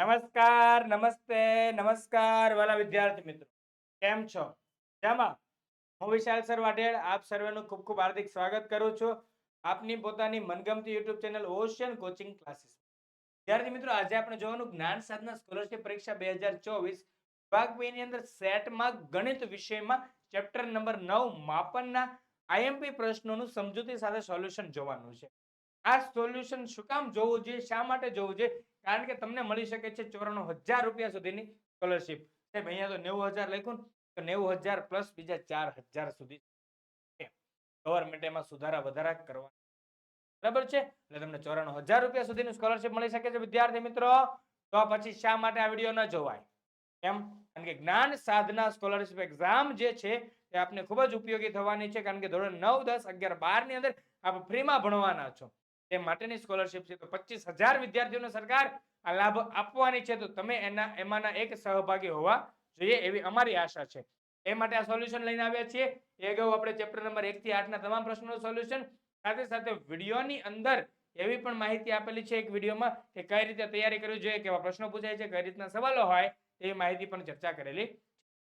નમસ્કાર, નમસ્તે, નમસ્કાર વાલા વિદ્યાર્થી મિત્રો. કેમ છો? જામાં હું વિશાલ સર વાઢેડ આપ સર્વેનું ખૂબ ખૂબ હાર્દિક સ્વાગત કરું છું આપની પોતાની મનગમતી YouTube channel ocean coaching classes. વિદ્યાર્થી મિત્રો, આજે આપણે જોવાનું જ્ઞાન સાધના સ્કોલરશિપ પરીક્ષા બે હજાર ચોવીસ વિભાગની અંદર સેટમાં ગણિત વિષયમાં ચેપ્ટર નંબર નવ માપનના આઈએમપી પ્રશ્નોનું સમજૂતી સાથે સોલ્યુશન જોવાનું છે. આ સોલ્યુશન શું કામ જોવું જોઈએ? શા માટે જોવું જોઈએ? કારણ કે તમને મળી શકે છે ચોરાણું હજાર રૂપિયા સુધીની સ્કોલરશીપ સાહેબ, અહીંયા તો નેવું હજાર લખ્યું તો નેવું હજાર પ્લસ બીજા ચાર હજાર સુધી ગવર્મેન્ટ એમાં સુધારા વધારા કરવા બરાબર છે? એટલે તમને ચોરાણું હજાર રૂપિયા સુધીની સ્કોલરશિપ મળી શકે છે, વિદ્યાર્થી મિત્રો. તો પછી શા માટે આ વીડિયો ન જોવાય? એમ કારણ કે જ્ઞાન સાધના સ્કોલરશીપ એક્ઝામ જે છે, એ આપને ખૂબ જ ઉપયોગી થવાની છે. કારણ કે ધોરણ નવ, દસ, અગિયાર બારની અંદર આપ ફ્રીમાં ભણવાના છો. તે માટેની સ્કોલરશિપ છે. તો પચીસ હજાર વિદ્યાર્થીઓને સરકાર આ લાભ આપવાની છે. તો તમે એના, એમાંના એક સહભાગી હોવા જોઈએ એવી અમારી આશા છે. એ માટે આ સોલ્યુશન લઈને આવ્યા છીએ. એ અગાઉ આપણે ચેપ્ટર નંબર એક થી આઠના તમામ પ્રશ્નોનું સોલ્યુશન સાથે સાથે વિડીયોની અંદર એવી પણ માહિતી આપેલી છે એક વિડીયોમાં કે કઈ રીતે તૈયારી કરવી જોઈએ, કેવા પ્રશ્નો પૂછાય છે, કઈ રીતના સવાલો હોય એ માહિતી પણ ચર્ચા કરેલી.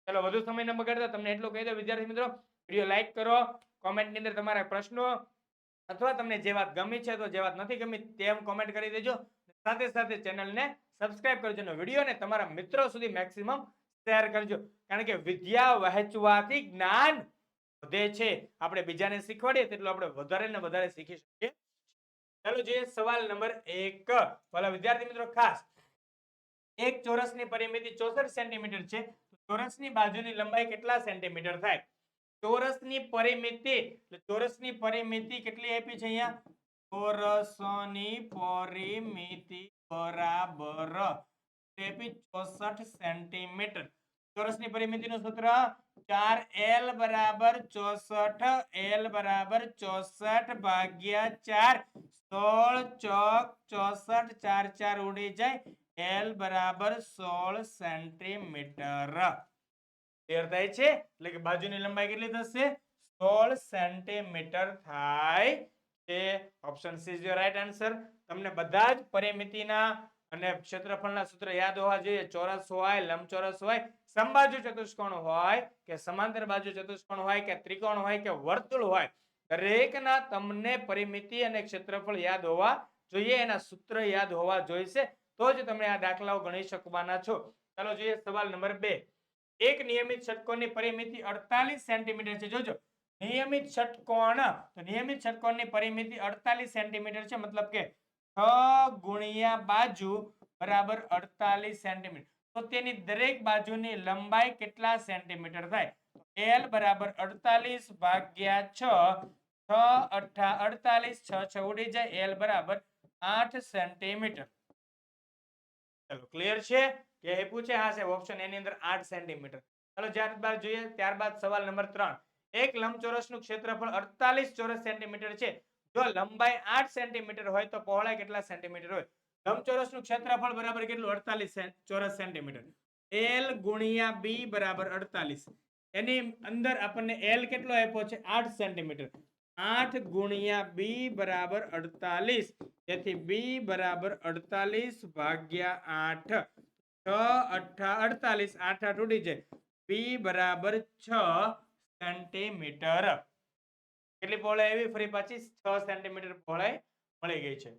ચલો, વધુ સમય ન બગાડતા, તમને એટલું કહી દો વિદ્યાર્થી મિત્રો, વીડિયો લાઈક કરો કોમેન્ટની અંદર તમારા પ્રશ્નો અથવા તમને જે વાત ગમી છે તો જે વાત નથી ગમી તેમ કોમેન્ટ કરી દેજો. સાથે સાથે ચેનલને સબસ્ક્રાઇબ કરજો અને વિડીયોને તમારા મિત્રો સુધી મેક્સિમમ શેર કરજો. કારણ કે વિદ્યા વહેંચવાથી જ્ઞાન વધે છે. આપણે બીજાને શીખવાડીએ તેટલું આપણે વધારે ને વધારે શીખી શકીએ. ચાલો જોઈએ સવાલ નંબર એક. ભલા વિદ્યાર્થી મિત્રો, ખાસ. એક ચોરસની પરિમિતિ ચોસઠ સેન્ટીમીટર છે. ચોરસની બાજુની લંબાઈ કેટલા સેન્ટીમીટર થાય? ચોરસની પરિમિતિ, એટલે ચોરસની પરિમિતિ કેટલી આપી છે અહીંયા? ચોરસની પરિમિતિ બરાબર તે આપી ચોસઠ સેન્ટીમીટર. ચોરસની પરિમિતિનું સૂત્ર ચાર એલ બરાબર ચોસઠ, એલ બરાબર ચોસઠ ભાગ્યા ચાર. સોળ ચોક ચોસઠ ચાર ચાર ઉડી જાય. એલ બરાબર સોળ સેન્ટીમીટર. ક્લિયર થાય છે. એટલે કે બાજુની લંબાઈ કેટલી થશે? સોળ સેન્ટીમીટર થાય છે. Option C is your right answer તમને બધા જ પરિમિતિના અને ક્ષેત્રફળના સૂત્ર યાદ હોવા જોઈએ. ચોરસ હોય, લંબચોરસ હોય, સમબાજુ ચતુષ્કોણ હોય કે સમાંતર બાજુ ચતુષ્કોણ હોય કે ત્રિકોણ હોય કે વર્તુળ હોય, દરેકના તમને પરિમિતિ અને ક્ષેત્રફળ યાદ હોવા જોઈએ. એના સૂત્ર યાદ હોવા જોઈશે તો જ તમે આ દાખલાઓ ગણી શકવાના છો. ચાલો જોઈએ સવાલ નંબર બે. એક નિયમિત ષટકોણની પરિમિતિ 48 સેન્ટીમીટર છે. જોજો, નિયમિત ષટકોણ, તો નિયમિત ષટકોણની પરિમિતિ 48 સેન્ટીમીટર છે, મતલબ કે છ ગુણ્યા બાજુ બરાબર 48 સેન્ટીમીટર. તો તેની દરેક બાજુની લંબાઈ કેટલા સેન્ટીમીટર થાય? એલ બરાબર 48 ભાગ્યા છ છ અઠ્ઠા 48 6 6 ઉડી જાય. એલ બરાબર આઠ સેન્ટીમીટર. ચલો ક્લિયર છે? કે એ પૂછે, હા સાહેબ ઓપ્શન એની અંદર 8 સેન્ટીમીટર ચલો ત્યારબાદ જોઈએ, ત્યારબાદ સવાલ નંબર 3 એક લંબચોરસનું ક્ષેત્રફળ 48 ચોરસ સેન્ટીમીટર છે. જો લંબાઈ 8 સેન્ટીમીટર હોય તો પહોળાઈ કેટલા સેન્ટીમીટર હોય? લંબચોરસનું ક્ષેત્રફળ બરાબર કેટલું? 48 ચોરસ સેન્ટીમીટર L ગુણ્યા B બરાબર 48 એની અંદર આપણને L કેટલો આપ્યો છે? 8 સેન્ટીમીટર 8 ગુણ્યા બી બરાબર 48 તેથી બી બરાબર 48 ભાગ્યા આઠ. છ, અઠા, અડતાલીસ. આઠ આઠ ઉડી જાય. બી બરાબર છ સેન્ટીમીટર. કેટલી પહોળાઈ આવી? ફરી પાછી છ સેન્ટીમીટર પહોળાઈ મળી ગઈ છે.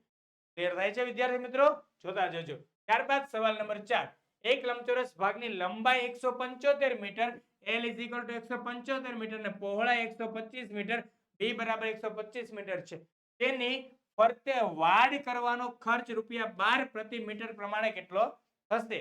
ક્લિયર થાય છે, વિદ્યાર્થી મિત્રો? જોતા જજો. ત્યારબાદ સવાલ નંબર ચાર. એક લંબચોરસ ભાગની લંબાઈ 175 metre. L is equal to 175 metre અને પહોળાઈ 125 મીટર. બરાબર 125 મીટર છે. તેની ફરતે વાડ કરવાનો ખર્ચ રૂપિયા બાર પ્રતિ મીટર પ્રમાણે કેટલો થશે?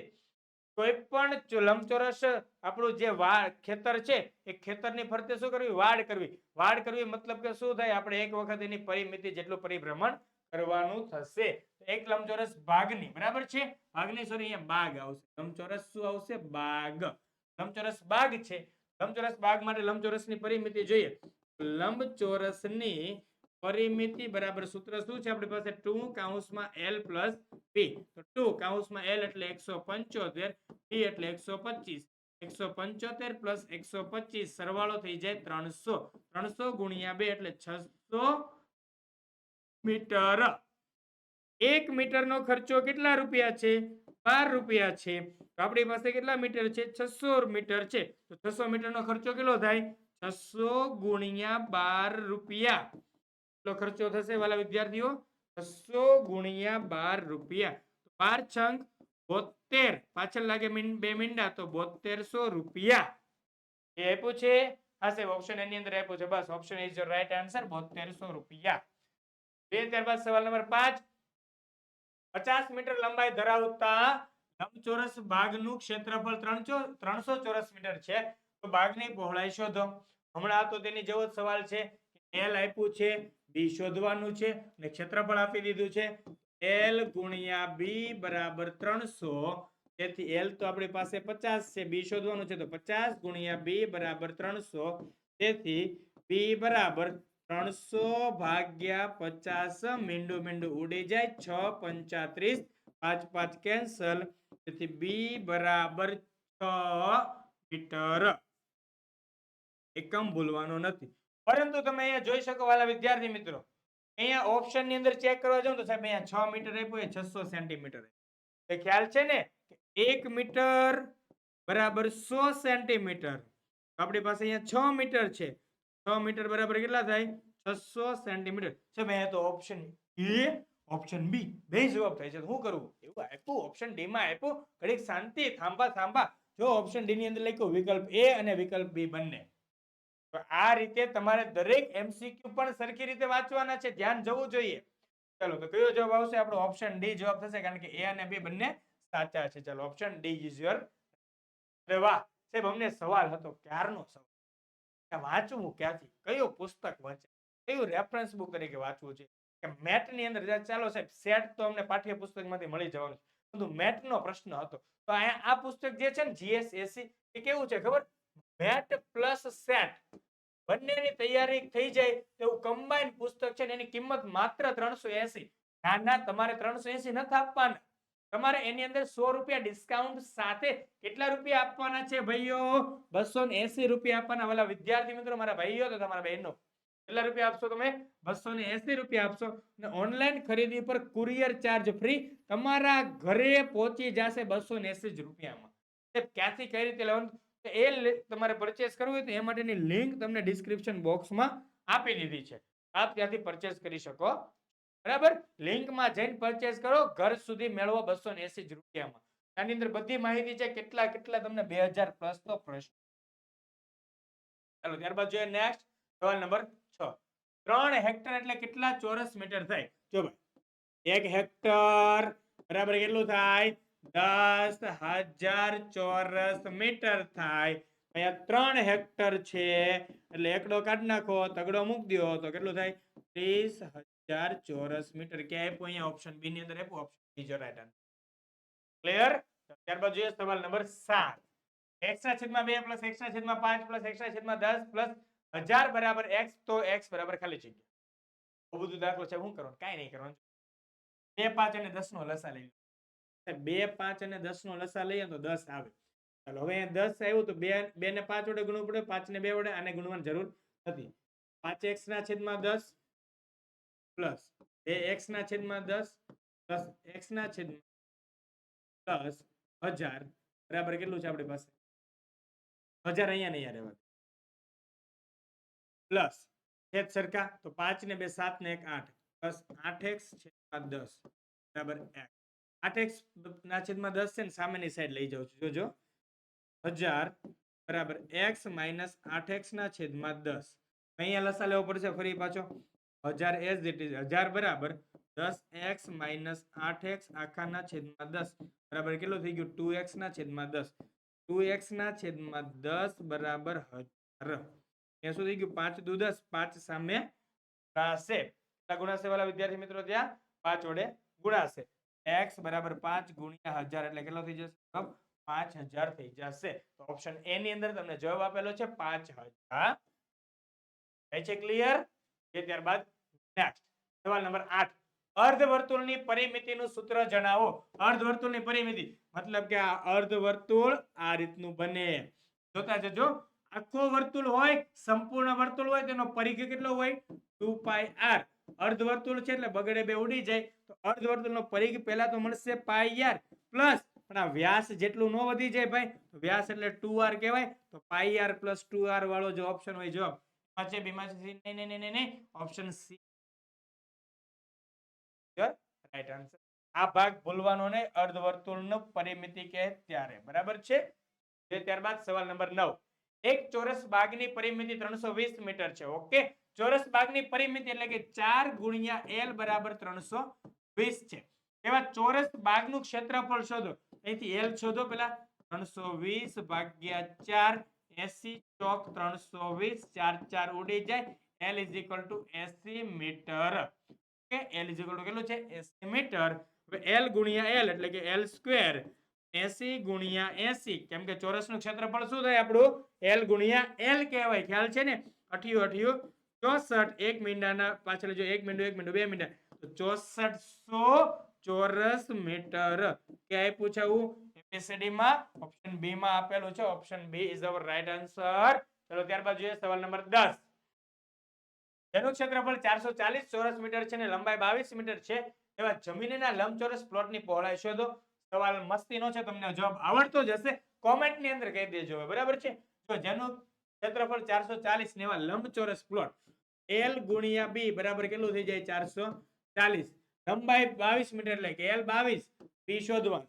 કોઈ પણ લંબચોરસ આપણું જે વાડ ખેતર છે, એ ખેતરની ફરતે શું કરવી? વાડ કરવી. વાડ કરવી મતલબ કે શું થાય? આપણે એક વખત એની પરિમિતિ જેટલું પરિભ્રમણ કરવાનું થશે. એક લંબચોરસ ભાગની બરાબર છે? ભાગની સોરી અહીંયા બાગ આવશે. લંબચોરસ શું આવશે? બાગ લંબચોરસ બાગ છે. લંબચોરસ બાગ માટે લંબચોરસની પરિમિતિ જોઈએ. લંબચોરસની પરિમિતિ બરાબર સૂત્ર શું છે? આપણી પાસે ટુ કાઉન્સમાં એલ પ્લસ તો ટુ કાઉન્સમાં એલ એટલે એકસો પંચોતેર એટલે એકસો પચીસ. એકસો પંચોતેર પ્લસ એકસો પચીસ સરવાળો થઈ જાય ત્રણસો. ત્રણસો ગુણ્યા બે એટલે છસો મીટર. એક મીટરનો ખર્ચો કેટલા રૂપિયા છે? બાર રૂપિયા છે. તો આપણી પાસે કેટલા મીટર છે? છસો મીટર છે. તો છસો મીટરનો ખર્ચો કેટલો થાય? છસો ગુણ્યા બાર રૂપિયા. કેટલો ખર્ચો થશે વાલા વિદ્યાર્થીઓ? છસો ગુણ્યા બાર રૂપિયા. બાર છંક બોતેર પાછળ લાગે બે મીંડા, તો બોતેરસો રૂપિયા. એ આપ્યું છે? હા ઓપ્શન એની અંદર આપ્યું છે. બસ ઓપ્શન ઇઝ રાઈટ આન્સર બોતેરસો રૂપિયા. બે ત્યારબાદ સવાલ નંબર પાંચ. પચાસ મીટર લંબાઈ ધરાવતા લંબચોરસ ભાગનું ક્ષેત્રફળ ત્રણસો ચોરસ મીટર છે. ભાગની પહોળાઈ શોધો. હમણાં તો તેની જેવો જ સવાલ છે એલ આપ્યું છે, બી શોધવાનું છે અને ક્ષેત્રફળ આપી દીધું છે. એલ ગુણ્યા બી બરાબર ત્રણસો. તેથી એલ તો આપણી પાસે પચાસ છે, બી શોધવાનું છે તો પચાસ ગુણ્યા બી બરાબર ત્રણસો. તેથી બી બરાબર ત્રણસો ભાગ્યા પચાસ મીંડું મીંડું ઉડી જાય છ પંચાત્રીસ પાંચ પાંચ કેન્સલ. તેથી બી બરાબર છ મીટર એકમ ભૂલવાનો નથી. પરંતુ તમે અહીંયા જોઈ શકો વાલા વિદ્યાર્થી મિત્રો, અહીંયા ઓપ્શનની અંદર ચેક કરવા જાઉં તો સાહેબ અહીંયા છ મીટર આપ્યું એ છસો સેન્ટીમીટર એ ખ્યાલ છે ને એક મીટર બરાબર સો સેન્ટીમીટર આપણી પાસે અહીંયા છ મીટર છે. છ મીટર બરાબર કેટલા થાય? છસો સેન્ટીમીટર સાહેબ, અહીંયા તો ઓપ્શન એ ઓપ્શન બી, બે જવાબ થાય છે. શું કરવું એવું આપ્યું ઓપ્શન ડી માં આપ્યું. ઘડીક શાંતિ, થાંભા થાંભા. જો ઓપ્શન ડી ની અંદર લખ્યું, વિકલ્પ એ અને વિકલ્પ બી બંને. તો આ રીતે તમારે દરેક એમસીક્યુ પણ સરખી રીતે વાંચવાના છે. ધ્યાન જવું જોઈએ. ચાલો, તો કયો જવાબ આવશે? આપણો ઓપ્શન ડી જવાબ થશે, કારણ કે એ અને બી બંને સાચા છે. ચાલો ઓપ્શન ડી ઇઝ યોર અરે વાહ! સાહેબ, અમને સવાલ હતો. ક્યારનો સવાલ? વાંચવું ક્યાંથી? કયું પુસ્તક વાંચે? કયું રેફરન્સ બુક તરીકે વાંચવું છે? કે મેટની અંદર, ચાલો સાહેબ, સેટ તો અમને પાઠ્ય પુસ્તકમાંથી મળી જવાનું પરંતુ મેટ નો પ્રશ્ન હતો. તો અહીંયા આ પુસ્તક જે છે ને જીએસએસસી એ કેવું છે ખબર? મેટ પ્લસ સેટ બંનેની તૈયારી થઈ જાય તેવું કમ્બાઈન પુસ્તક છે એની કિંમત માત્ર ત્રણસો એસી. ના ના, તમારે ત્રણસો એસી નથી આપવાના. તમારે એની અંદર સો રૂપિયા ડિસ્કાઉન્ટ સાથે કેટલા રૂપિયા આપવાના છે ભાઈઓ? બસો એસી રૂપિયા આપવાના. વાલા વિદ્યાર્થી મિત્રો, મારા ભાઈઓ તો તમારા બહેનો. કેટલા રૂપિયા આપશો તમે? બસો ને એસી રૂપિયા આપશો. અને ઓનલાઈન ખરીદી પર કુરિયર ચાર્જ ફ્રી તમારા ઘરે પહોંચી જશે બસો ને એસી જ રૂપિયામાં. ક્યાંથી કઈ રીતે લેવાનું? એ તમારે પરચેસ કરવું હોય તો એ માટેની લિંક તમને ડિસ્ક્રિપ્શન બોક્સમાં આપી દીધી છે. આપ ત્યાંથી પરચેસ કરી શકો. બરાબર? લિંકમાં જઈને પરચેસ કરો. ઘર સુધી મેળવો બસો ને એસી જ રૂપિયામાં. આની અંદર બધી માહિતી છે. કેટલા કેટલા તમને બે હજાર પ્લસ તો પ્રશ્ન. ચાલો, ત્યારબાદ જોઈએ નેક્સ્ટ સવાલ નંબર ત્રણ હેક્ટર એટલે કેટલા ચોરસ મીટર થાય? જો ભાઈ, એક હેક્ટર બરાબર કેટલું થાય? દસ હજાર ચોરસ મીટર થાય. અહીંયા ત્રણ હેક્ટર છે, એટલે એકડો કાઢી નાખો, તગડો મૂકી દો તો કેટલું થાય? ત્રીસ હજાર ચોરસ મીટર. ક્યાં આપ્યું? અહીંયા ઓપ્શન બી ની અંદર આપ્યું ઓપ્શન બી જો રાઈટ આન્સર ક્લિયર ત્યારબાદ જોઈએ સવાલ નંબર સાત. એક્સ ના છેદમાં બે પ્લસ એક્સ ના છેદમાં પાંચ પ્લસ એક્સ ના છેદમાં દસ પ્લસ હજાર બરાબર એક્સ તો એક્સ બરાબર ખાલી જગ્યા. બહુ બધું દાખલો છે શું કરવાનું? કાંઈ નહીં કરવાનું. બે પાંચ અને દસ નો લસા લઈ બે પાંચ અને દસ નો લસા લઈએ તો દસ આવે. ચાલો, હવે અહીંયા દસ આવ્યું તો બે બે ને પાંચ વડે ગુણવું પડે, પાંચ ને બે વડે આને ગુણવાની જરૂર નથી. પાંચ એક્સ ના છેદમાં દસ પ્લસ બે એક્સ ના છેદમાં દસ પ્લસ એક્સ ના છેદમાં પ્લસ હજાર. બરાબર કેટલું છે આપણી પાસે? હજાર અહીંયા નહીં રહેવા પ્લસ છેદ સરખા તો પાંચ ને બે સાત ને એક આઠ પ્લસ આઠ એક્સ છેદમાં દસ બરાબર એક આઠ એક્સ ના છેદમાં દસ છે ને સામેની સાઈડ લઈ જાઉં છું જોજો હજાર બરાબર એક્સ માઇનસ આઠ એક્સ ના છેદમાં દસ અહીંયા લસા લેવો પડશે ફરી પાછો હજાર એસ ઇટ ઇઝ હજાર બરાબર દસ એક્સ માઇનસ આઠ એક્સ આખાના છેદમાં દસ બરાબર કેટલું થઈ ગયું ટુ એક્સ ના છેદમાં દસ ટુ એક્સ ના છેદમાં દસ બરાબર હજાર એ શું થઈ ગયું. પાંચ દુ દસ પાંચ સામે ગુણાશે ગુણાશે વાળા વિદ્યાર્થી મિત્રો ત્યાં? પાંચ વડે ગુણાશે. એક્સ બરાબર પાંચ ગુણ્યા હજાર એટલે કેટલો થઈ જશે? પાંચ હજાર થઈ જશે. તો ઓપ્શન એ ની અંદર તમને જવાબ આપેલો છે પાંચ હજાર. ક્લિયર એ ત્યારબાદ નેક્સ્ટ સવાલ નંબર આઠ. અર્ધવર્તુળની પરિમિતિનું સૂત્ર જણાવો. અર્ધવર્તુળની પરિમિતિ. મતલબ કે આ અર્ધવર્તુળ આ રીતનું બને. જોતા જજો. આખો વર્તુળ હોય, સંપૂર્ણ વર્તુળ હોય તેનો પરિઘ કેટલો હોય? Two pi R. અર્ધવર્તુળ છે એટલે બગડે બે ઉડી જાય. તો અર્ધવર્તુળનો પરિઘ પહેલા તો મળશે પાઈ આર પ્લસ. પણ આ વ્યાસ જેટલું ન વધી જાય ભાઈ વ્યાસ એટલે ટુ આર કહેવાય. તો pi R plus two R વાળો જો ઓપ્શન હોય જવાબ પાછે છે, બીમાં નહીં નહીં નહીં નહીં ઓપ્શન સી. રાઈટ આન્સર આ ભાગ ભૂલવાનો ને અર્ધવર્તુળનું પરિમિતિ કહે ત્યારે. બરાબર છે? ત્યારબાદ સવાલ નંબર નવ. એક ચોરસ બાગની પરિમિતિ ત્રણસો વીસ મીટર છે, ઓકે? ચોરસ બાગની પરિમિતિ એટલે કે ચાર ગુણ્યા એલ બરાબર ત્રણસો વીસ છે. એવા ચોરસ બાગનું ક્ષેત્રફળ શોધો. અહીંથી એલ શોધો પેલા. ત્રણસો વીસ ભાગ્યા ચાર, એસી ચોક ત્રણસો વીસ, ચાર ચાર ઉડી જાય. L is equal to AC metre. L is equal to કેટલું છે? એસી મીટર. એલ ગુણ્યા એલ એટલે કે એલ સ્ક્વેર એસી ગુણ્યા એસી. કેમ કે ચોરસનું ક્ષેત્રફળ શું થાય આપણું? એલ ગુણ્યા એલ કહેવાય. ખ્યાલ છે ને? અઠિયું અઠિયું, ચોસઠ. એક મીંડાના પાછળ જો એક મીંડું એક મીંડું, બે મીંડા. ચોસઠસો ચોરસ મીટર. ક્યાંય પૂછાવું? માં? આપેલું છે. Option B is our right answer ચલો, ત્યારબાદ જોઈએ સવાલ નંબર દસ. જેનું ક્ષેત્રફળ ચારસો ચાલીસ ચોરસ મીટર છે ને? લંબાઈ બાવીસ મીટર છે. એવા જમીનના લંબચોરસ પ્લોટની પહોળાઈ શોધો. સવાલ મસ્તીનો છે, તમને જવાબ આવડતો જ હશે. કોમેન્ટની અંદર કહી દેજો બરાબર છે? તો જેનું ક્ષેત્રફળ ચારસો ચાલીસ ને એવા લંબચોરસ પ્લોટ એલ ગુણ્યા બી બરાબર કેટલું થઈ જાય? ચારસો ચાલીસ. લંબાઈ બાવીસ મીટર એટલે કે એલ બાવીસ. બી શોધવાનું.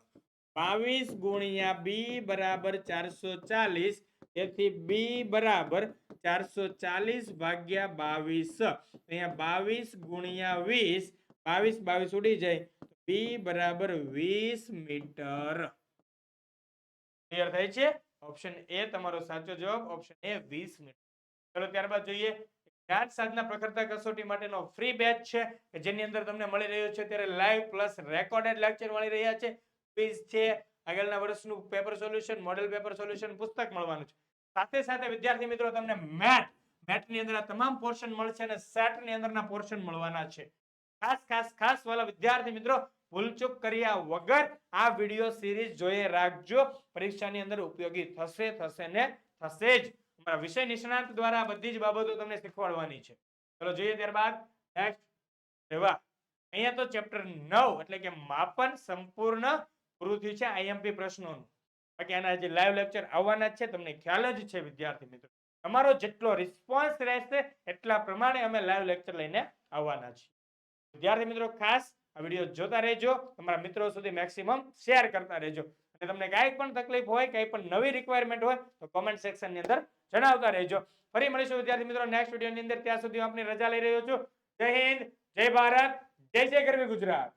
બાવીસ ગુણ્યા બી બરાબર ચારસો ચાલીસ. તેથી બી બરાબર ચારસો ચાલીસ ભાગ્યા બાવીસ. અહીંયા બાવીસ ગુણ્યા વીસ, બાવીસ બાવીસ ઉડી જાય. બી બરાબર વીસ મીટર. ક્લિયર થાય છે? ઓપ્શન એ તમારો સાચો જવાબ ઓપ્શન એ વીસ મીટર. ચલો ત્યારબાદ જોઈએ. જ્ઞાત સાધના પ્રખરતા કસોટી માટેનો ફ્રી બેચ છે, કે જેની અંદર તમને મળી રહ્યો છે ત્યારે લાઈવ પ્લસ રેકોર્ડેડ લેક્ચર મળી રહ્યા છે. ક્વિઝ છે, આગળના વર્ષનું paper solution model paper solution પુસ્તક મળવાનું છે. સાથે સાથે વિદ્યાર્થી મિત્રો, તમને મેટની અંદર તમામ પોર્શન મળશે અને સેટની અંદરના પોર્શન મળવાના છે. ખાસ ખાસ ખાસ વાલા વિદ્યાર્થી મિત્રો ભૂલચૂક કર્યા વગર આ વીડિયો સિરીઝ જોઈએ રાખજો. પરીક્ષાની અંદર ઉપયોગી થશે થશે ને થશે જ. અમારા વિષય નિષ્ણાંત દ્વારા બધી જ બાબતો તમને શીખવાડવાની છે. ચલો જોઈએ ત્યારબાદ. નેક્સ્ટ રેવા. અહીંયા તો ચેપ્ટર નવ, એટલે કે માપન સંપૂર્ણ પૂરું થયું છે આઈએમપી પ્રશ્નોનું. બાકી આના જે લાઈવ લેક્ચર આવવાના છે, તમને ખ્યાલ જ છે, વિદ્યાર્થી મિત્રો. તમારો જેટલો રિસ્પોન્સ રહેશે, એટલા પ્રમાણે અમે લાઈવ લેક્ચર લઈને આવવાના છીએ. વિદ્યાર્થી મિત્રો, ખાસ આ વીડિયો જોતા રહેજો. તમારા મિત્રો સુધી મેક્સિમમ શેર કરતા રહેજો. અને તમને કાંઈ પણ તકલીફ હોય, કંઈ પણ નવી રિક્વાયરમેન્ટ હોય, તો કોમેન્ટ સેક્શનની અંદર જણાવતા રહેજો. ફરી મળીશું, વિદ્યાર્થી મિત્રો નેક્સ્ટ વિડીયોની અંદર. ત્યાં સુધી હું આપની રજા લઈ રહ્યો છું. જય હિન્દ, જય ભારત, જય જય ગરવી ગુજરાત.